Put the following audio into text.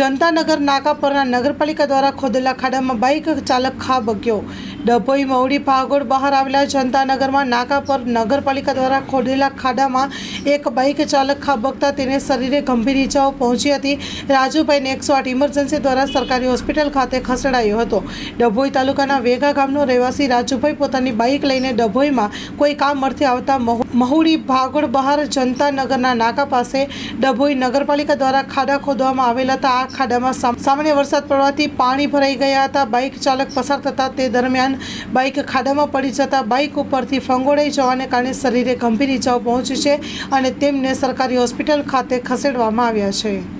જનતાનગર નાકા પરના નગરપાલિકા દ્વારા ખોદેલા ખાડામાં બાઇક ચાલક ખાબક્યો ડભોઈ મવડી ભાગોળ બહાર આવેલા જનતાનગરમાં નાકા પર નગરપાલિકા દ્વારા ખોદેલા ખાડામાં એક બાઇક ચાલક ખાબકતા તેને શરીરે ગંભીર ઇજાઓ પહોંચી હતી. રાજુભાઈને એકસો આઠ ઇમરજન્સી દ્વારા સરકારી હોસ્પિટલ ખાતે ખસેડાયો હતો. ડભોઈ તાલુકાના વેગા ગામનો રહેવાસી રાજુભાઈ પોતાની બાઇક લઈને ડભોઈમાં કોઈ કામ અર્થે આવતા મહુ- મહુડી ભાગોળ બહાર જનતાનગરના નાકા પાસે ડભોઈ નગરપાલિકા દ્વારા ખાડા ખોદવામાં આવેલા હતા. આ ખાડામાં સામ- સામાન્ય વરસાદ પડવાથી પાણી ભરાઈ ગયા હતા. બાઇક ચાલક પસાર થતા તે દરમિયાન બાઇક ખાડામાં પડી જતા બાઇક ઉપરથી ફંગોળાઈ જવાને કારણે શરીરે ગંભીર ઇજાઓ પહોંચી છે અને તેમને સરકારી હોસ્પિટલ ખાતે ખસેડવામાં આવ્યા છે.